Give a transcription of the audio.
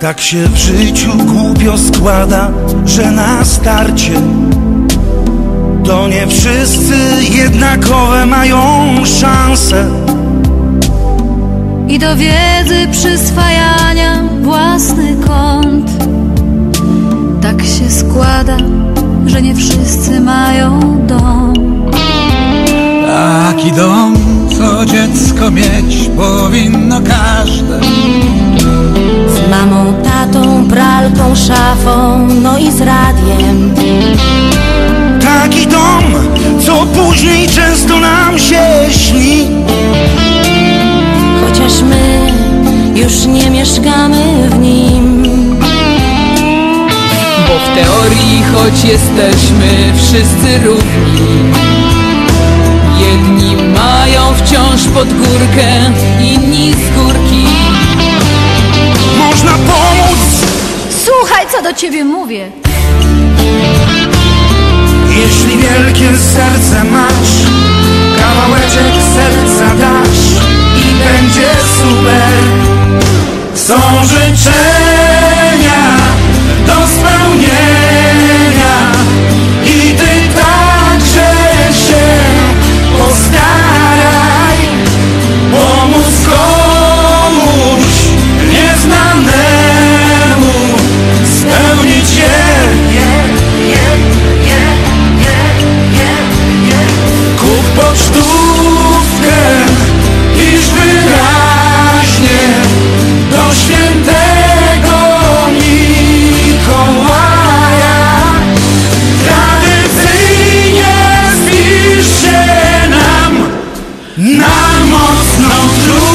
Tak się w życiu głupio składa, że na starcie to nie wszyscy jednakowe mają szanse. I do wiedzy przyswajania własny kąt. Tak się składa, że nie wszyscy mają dom. Taki dom, co dziecko mieć powinno każde. No i z radiem. Taki dom, co później często nam się śni. Chociaż my już nie mieszkamy w nim. Bo w teorii, choć jesteśmy wszyscy równi Jedni mają wciąż pod górkę, ciebie mówię. jeśli wielkie serce masz. Kawałeczek serca dasz i będzie super. Są życzenia. Vamos, não